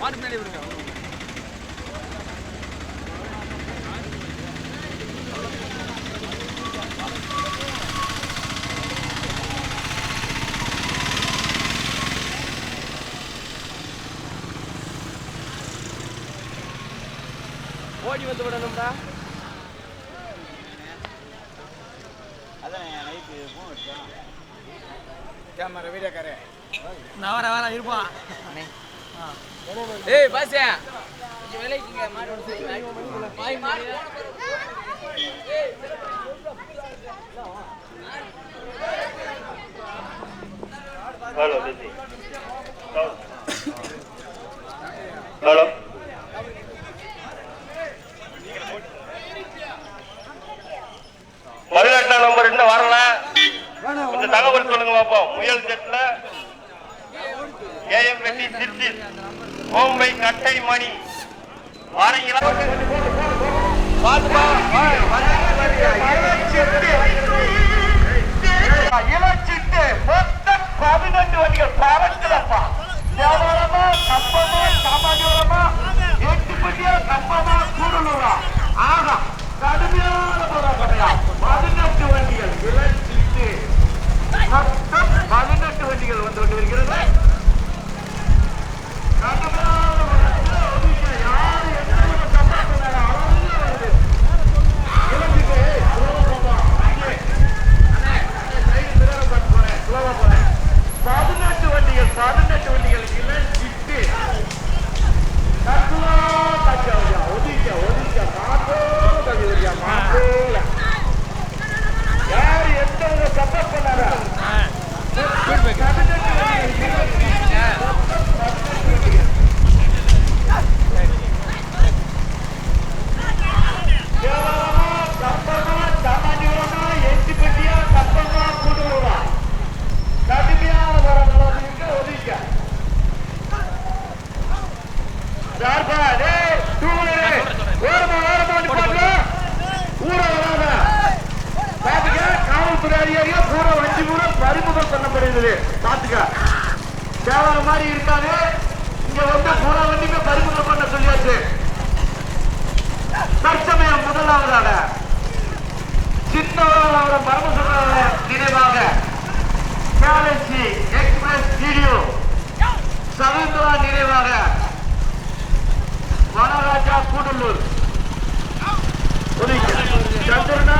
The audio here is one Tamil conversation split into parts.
மாட்டு பின்னாடி விடுங்க. ஓடி வந்து விடணும்டா. கேமரா வீடியோக்காரே நான் வர வர இருப்பான் ஏய் பாசியா ஹலோ பிஸி ஹலோ பதினெட்டாம் ஏஎம் வெட்டி திருச்சி கோம்பை கட்டை மணி. வாரீங்களா பாத்துப்பா இளச்சிட்டு மொத்தம் பதினெட்டு வண்டிகள். பறக்குதப்பா வியாபாரமா கப்பமா சாமானியமா எட்டு பட்டியா கப்பமா கூடலூரா. ஆகா கடுமையான போராட்டமையா பதினெட்டு வண்டிகள். இளச்சிட்டு மொத்தம் பதினெட்டு வண்டிகள் வந்து பதினெட்டு வண்டிகள் பதினெட்டு வண்டிகள். வந்து பூரா வண்டியுமே பறிமுதல் பண்ண சொல்லியாச்சு தற்சமயம் முதலாவதாக சின்னவரால் பரமசுந்தர நினைவாக கேலக்சி எக்ஸ்பிரஸ் வீடியோ சவேந்திரா நினைவாக வனராஜா கூடலூர் ஒதுங்க. சந்திரனா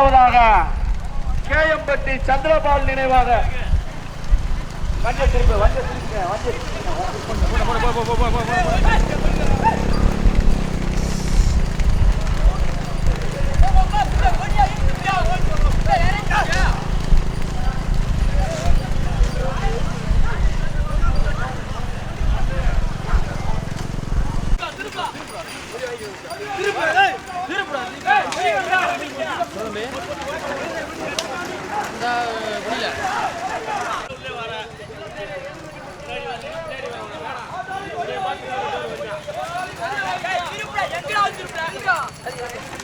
இரண்டாவதாக கேஎம்பட்டி சந்திரபால் நினைவாக. வஞ்ச திருப்பு வஞ்ச திருப்பு வஞ்ச தம்பி இந்த புரியல திருப்பிடா எங்கடா திருப்பிடா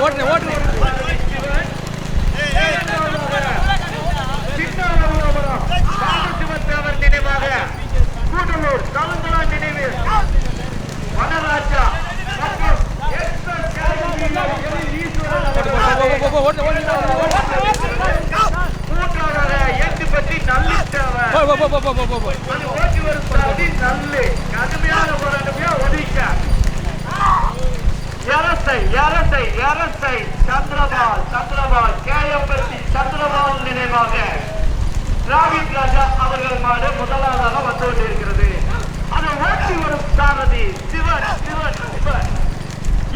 ஓட்டுறேன் ஓட்டுறேன். நினைவாக கூடலூர் கலந்தலா நினைவு வனராஜா நல்ல கடுமையான போராட்டமையா ஒதுக்க எரசை எரசை எரசை சந்திரபால் சந்திரபால் கேஎம்பட்டி சந்திரபால் நினைவாக. ராகித் ராஜா அவர்கள் மாடு முதலாவதாக வந்து கொண்டிருக்கிறது. அதை ஓட்டி வரும் சாரதி சிவன் சிவன் சிவன்.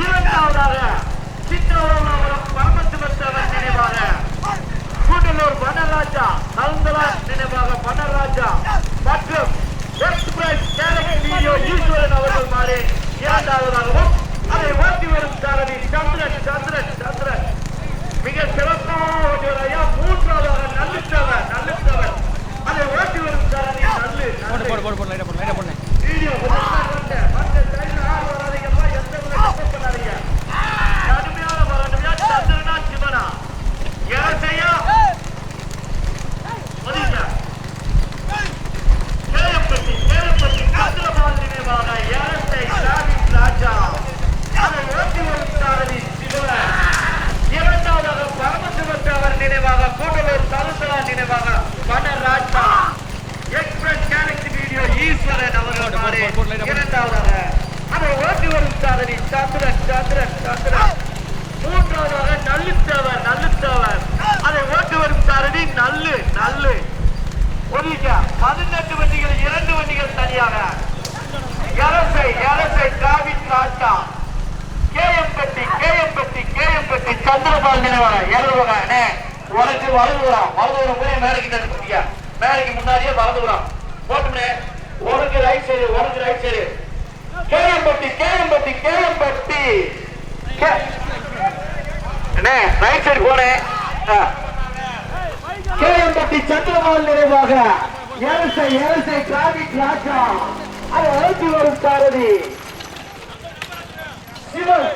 இரண்டாவதாக சித்தவரம் பரமசிவத்தவன் நினைவாக. கூடலூர் வனராஜா நந்தலா நினைவாக வனராஜா. மற்றும் எக்ஸ்பிரஸ் கேரக்டர் ஈஸ்வரன் அவர்கள் மாறு இரண்டாவதாக போடு போடு வரும் சாதனை சந்திரன் சந்திரன் சந்திரன் மூன்றாவதாக நல்லுத்தவர் நல்லுத்தவர் அதை ஓட்டு வரும் சாரதி நல்லு நல்லு. ஒதுக்க பதினெட்டு வண்டிகள் இரண்டு வண்டிகள் தனியாக. எரசை எரசை டிராபிக் ராஜா. கேஎம்பட்டி கேஎம்பட்டி கேஎம்பட்டி சந்திரபால் நினைவாக எழுதுவாங்க அண்ணே உனக்கு வலதுபுறம் வலதுபுறம் போய் மேலைக்கு நினைப்பீங்க மேலைக்கு முன்னாடியே வலதுபுறம் போட்டுமே உனக்கு ரைட் சைடு உனக்கு ரைட் சைடு கேஎம்பட்டி கேஎம்பட்டி கேஎம்பட்டி கே- அண்ணே ரைட் சைடு போனேன் கேஎம்பட்டி சந்திரபால் நினைவாக. எரசை எரசை டிராவிட் ராஜா அதை ஓட்டி வரும் சாரதி. சிவன்.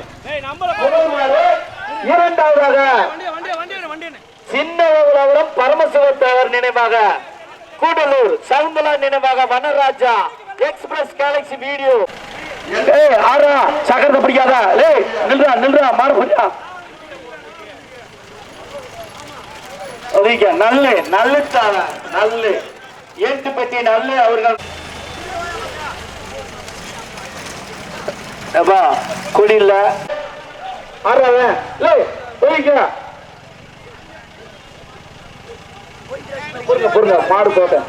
இரண்டாவதாக. சின்னவகுலபுரம் பரமசிவத்தேவர் நினைவாக. கூடலூர் சவுந்தலா நினைவாக வனராஜா. எக்ஸ்பிரஸ் கேலக்சி வீடியோ ஏய் ஆறா சக்கரத்தை பிடிக்காதா. ஏய் நில்றா நில்றா மாற புரியா நல்ல நல்லு நல்ல நல்லு. ஏட்டு பற்றி நல்லு அவர்கள். அப்பா குடி இல்ல. ஆறாவே பொருங்க பொருங்க மாடு போட்டேன்.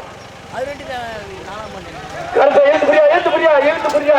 கருத்தை புரியா எழுத்து புரியா எழுத்து புரியா